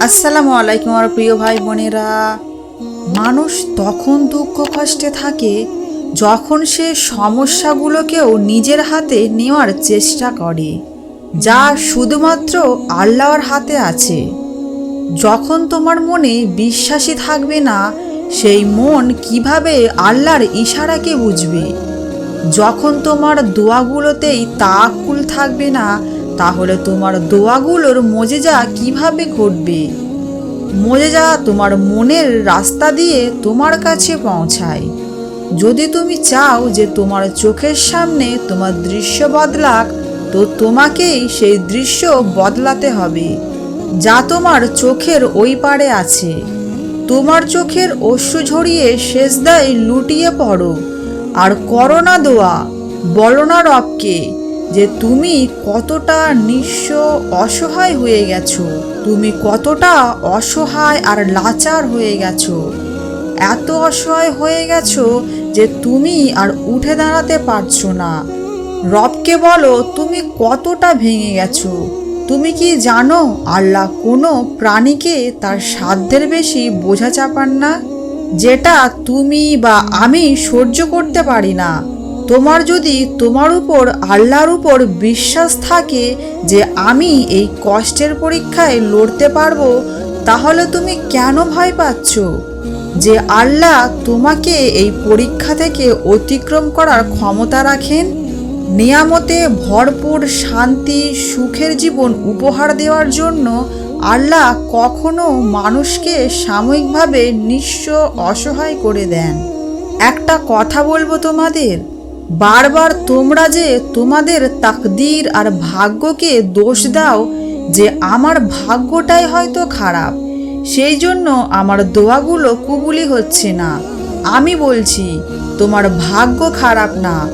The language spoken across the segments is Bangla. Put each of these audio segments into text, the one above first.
আসসালামু আলাইকুম আমার প্রিয় ভাই বোনেরা। মানুষ তখন দুঃখ কষ্টে থাকে, যখন সে সমস্যাগুলোকেও নিজের হাতে নেওয়ার চেষ্টা করে, যা শুধুমাত্র আল্লাহর হাতে আছে। যখন তোমার মনে বিশ্বাসী থাকবে না, সেই মন কীভাবে আল্লাহর ইশারাকে বুঝবে? যখন তোমার দোয়াগুলোতেই তাকুল থাকবে না তাহলে তোমার দোয়াগুলোর মজেজা কীভাবে ঘটবে? মজেজা তোমার মনের রাস্তা দিয়ে তোমার কাছে পৌঁছায়। যদি তুমি চাও যে তোমার চোখের সামনে তোমার দৃশ্য বদলাক, তো তোমাকেই সেই দৃশ্য বদলাতে হবে, যা তোমার চোখের ওই পারে আছে। তোমার চোখের অশ্রু ঝরিয়ে শেষদায় লুটিয়ে পড়ো। আর করোনা দোয়া, বলো না রবকে যে তুমি কতটা নিঃস্ব অসহায় হয়ে গেছো, তুমি কতটা অসহায় আর লাচার হয়ে গেছো। এত অসহায় হয়ে গেছো যে তুমি আর উঠে দাঁড়াতে পারছ না। রবকে বলো, তুমি কতটা ভেঙে গেছো? তুমি কি জানো আল্লাহ কোনো প্রাণীকে তার সাধ্যের বেশি বোঝা চাপান না? যেটা তুমি বা আমি সহ্য করতে পারি না। তোমার যদি তোমার উপর আল্লাহর উপর বিশ্বাস থাকে যে আমি এই কষ্টের পরীক্ষায় লড়তে পারব, তাহলে তুমি কেন ভয় পাচ্ছ? যে আল্লাহ তোমাকে এই পরীক্ষা থেকে অতিক্রম করার ক্ষমতা রাখেন, নিয়ামতে ভরপুর শান্তি, সুখের জীবন উপহার দেওয়ার জন্য আল্লাহ কখনো মানুষকে সাময়িকভাবে নিঃস্ব অসহায় করে দেন। একটা কথা বলব তোমাদের বারবার তোমরা যে তোমাদের তাকদির আর ভাগ্যকে দোষ দাও, যে আমার ভাগ্যটাই হয়তো খারাপ, সেই জন্য আমার দোয়াগুলো কুবুলি হচ্ছে না। আমি বলছি, তোমার ভাগ্য খারাপ না।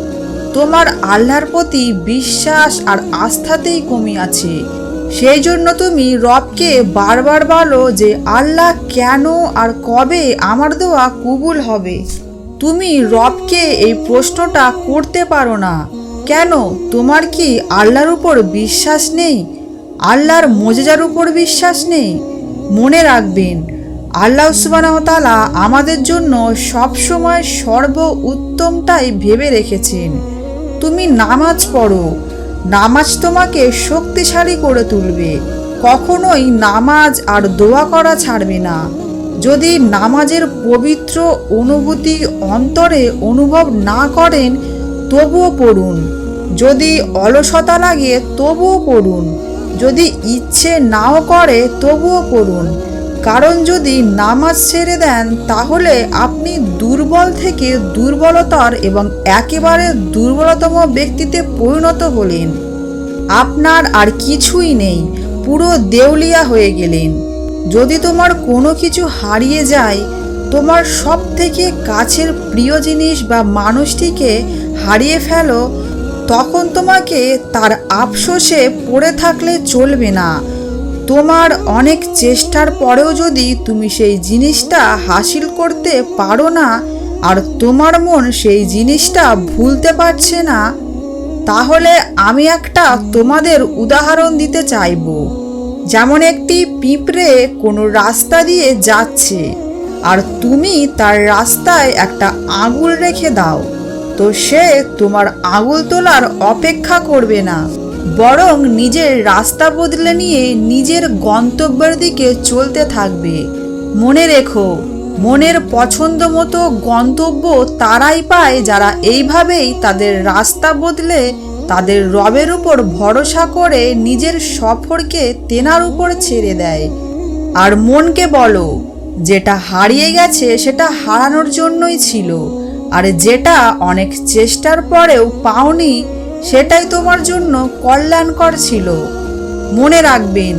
তোমার আল্লাহর প্রতি বিশ্বাস আর আস্থাতেই কমি আছে। সেই জন্য তুমি রবকে বারবার বলো যে, আল্লাহ কেন আর কবে আমার দোয়া কবুল হবে? তুমি রবকে এই প্রশ্নটা করতে পারো না। কেন? তোমার কি আল্লাহর উপর বিশ্বাস নেই? আল্লাহর মজেজার উপর বিশ্বাস নেই? মনে রাখবেন, আল্লাহ সুবাহতালা আমাদের জন্য সবসময় সর্ব উত্তমটাই ভেবে রেখেছেন। তুমি নামাজ পড়ো। নামাজ তোমাকে শক্তিশালী করে তুলবে। কখনোই নামাজ আর দোয়া করা ছাড়বে না। যদি নামাজের পবিত্র অনুভূতি অন্তরে অনুভব না করেন, তবুও পড়ুন। যদি অলসতা লাগে, তবুও পড়ুন। যদি ইচ্ছে নাও করে, তবুও পড়ুন। কারণ যদি নামাজ ছেড়ে দেন, তাহলে আপনি দুর্বল থেকে দুর্বলতার এবং একেবারে দুর্বলতম ব্যক্তিতে পরিণত হলেন। আপনার আর কিছুই নেই, পুরো দেউলিয়া হয়ে গেলেন। যদি তোমার কোনো কিছু হারিয়ে যায়, তোমার সব থেকে কাছের প্রিয় জিনিস বা মানুষটিকে হারিয়ে ফেলো, তখন তোমাকে তার আফসোসে পড়ে থাকলে চলবে না। তোমার অনেক চেষ্টার পরেও যদি তুমি সেই জিনিসটা হাসিল করতে পারো না, আর তোমার মন সেই জিনিসটা ভুলতে পারছে না, তাহলে আমি একটা তোমাদের উদাহরণ দিতে চাইব। যেমন একটি পিঁপড়ে কোনো রাস্তা দিয়ে যাচ্ছে, আর তুমি তার রাস্তায় একটা আঙুল রেখে দাও, তো সে তোমার আঙুল তোলার অপেক্ষা করবে না, বরং নিজের রাস্তা বদলে নিয়ে নিজের গন্তব্যের দিকে চলতে থাকবে। মনে রেখো, মনের পছন্দ মতো গন্তব্য তারাই পায় যারা এইভাবেই তাদের রাস্তা বদলে তাদের রবের উপর ভরসা করে নিজের সফরকে তেনার উপর ছেড়ে দেয়। আর মনকে বলো, যেটা হারিয়ে গেছে সেটা হারানোর জন্যই ছিল, আর যেটা অনেক চেষ্টার পরেও পাওনি সেটাই তোমার জন্য কল্যাণকর ছিল। মনে রাখবেন,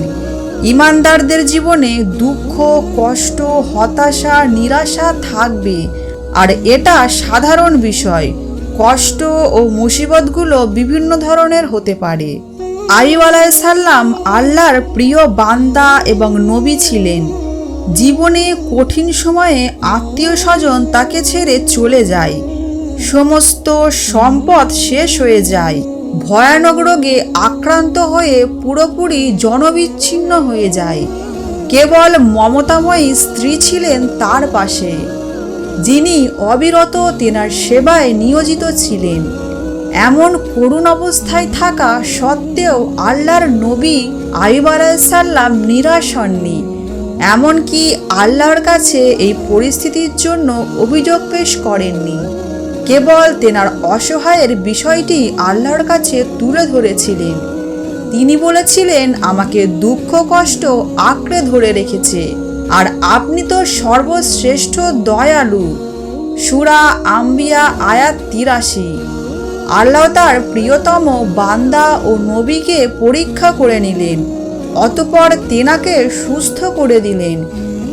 ইমানদারদের জীবনে দুঃখ, কষ্ট, হতাশা, নিরাশা থাকবে, আর এটা সাধারণ বিষয়। কষ্ট ও মুসিবতগুলো বিভিন্ন ধরনের হতে পারে। আইব আলাইসাল্লাম আল্লাহর প্রিয় বান্দা এবং নবী ছিলেন। জীবনে কঠিন সময়ে আত্মীয় স্বজন তাকে ছেড়ে চলে যায়। সমস্ত সম্পদ শেষ হয়ে যায়। ভয়ানক রোগে আক্রান্ত হয়ে পুরোপুরি জনবিচ্ছিন্ন হয়ে যায়। কেবল মমতাময়ী স্ত্রী ছিলেন তার পাশে। যিনি অবিরত তেনার সেবায় নিয়োজিত ছিলেন। এমন করুণ অবস্থায় থাকা সত্ত্বেও আল্লাহর নবী আইব আলাইসাল্লাম নিরাশ হননি। এমনকি আল্লাহর কাছে এই পরিস্থিতির জন্য অভিযোগ পেশ করেননি। কেবল তেনার অসহায়ের বিষয়টি আল্লাহর কাছে তুলে ধরেছিলেন। তিনি বলেছিলেন, আমাকে দুঃখ, কষ্ট আঁকড়ে ধরে রেখেছে। আর আপনি তো সর্বশ্রেষ্ঠ দয়ালু। সুরা আম্বিয়া, আয়াত তিরাশি। আল্লাহ তার প্রিয়তম বান্দা ও নবীকে পরীক্ষা করে নিলেন, অতপর তেনাকে সুস্থ করে দিলেন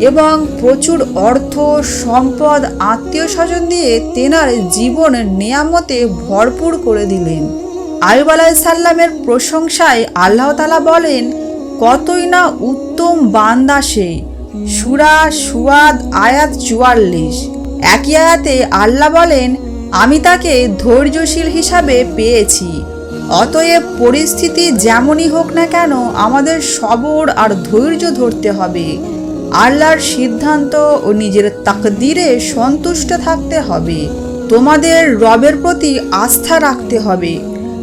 এবং প্রচুর অর্থ, সম্পদ আত্মীয় স্বজন দিয়ে তেনার জীবন নেয়ামতে ভরপুর করে দিলেন। আয়ুব আলাইসাল্লামের প্রশংসায় আল্লাহ তালা বলেন, কতই না উত্তম বান্দা সে। সুরা সুয়াদ আয়াত চুয়াল্লিশ। একই আয়াতে আল্লাহ বলেন, আমি তাকে ধৈর্যশীল হিসাবে পেয়েছি। অতএব পরিস্থিতি যেমনই হোক না কেন আমাদের সবর আর ধৈর্য ধরতে হবে। আল্লাহর সিদ্ধান্ত ও নিজের তাকদিরে সন্তুষ্ট থাকতে হবে। তোমাদের রবের প্রতি আস্থা রাখতে হবে।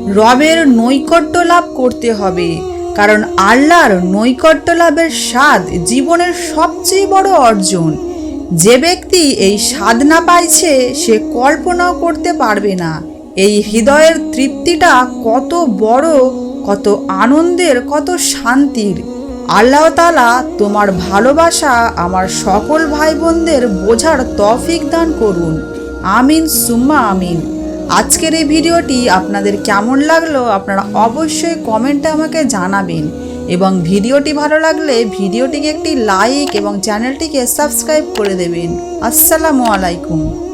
রবের নৈকট্য লাভ করতে হবে। কারণ আল্লাহর নৈকট্য লাভের স্বাদ জীবনের সবচেয়ে বড় অর্জন। যে ব্যক্তি এই স্বাদ না পাইছে, সে কল্পনাও করতে পারবে না। এই হৃদয়ের তৃপ্তিটা কত বড়, কত আনন্দের, কত শান্তির। আল্লাহ তালা তোমার ভালোবাসা আমার সকল ভাই বোনদের বোঝার তফিক দান করুন। আমিন, সুম্মা আমিন। আজকের এই ভিডিওটি আপনাদের কেমন লাগল আপনারা অবশ্যই কমেন্টে আমাকে জানাবেন। এবং ভিডিওটি ভালো লাগলে ভিডিওটিকে একটি লাইক এবং চ্যানেলটিকে সাবস্ক্রাইব করে দেবেন। আসসালামু আলাইকুম।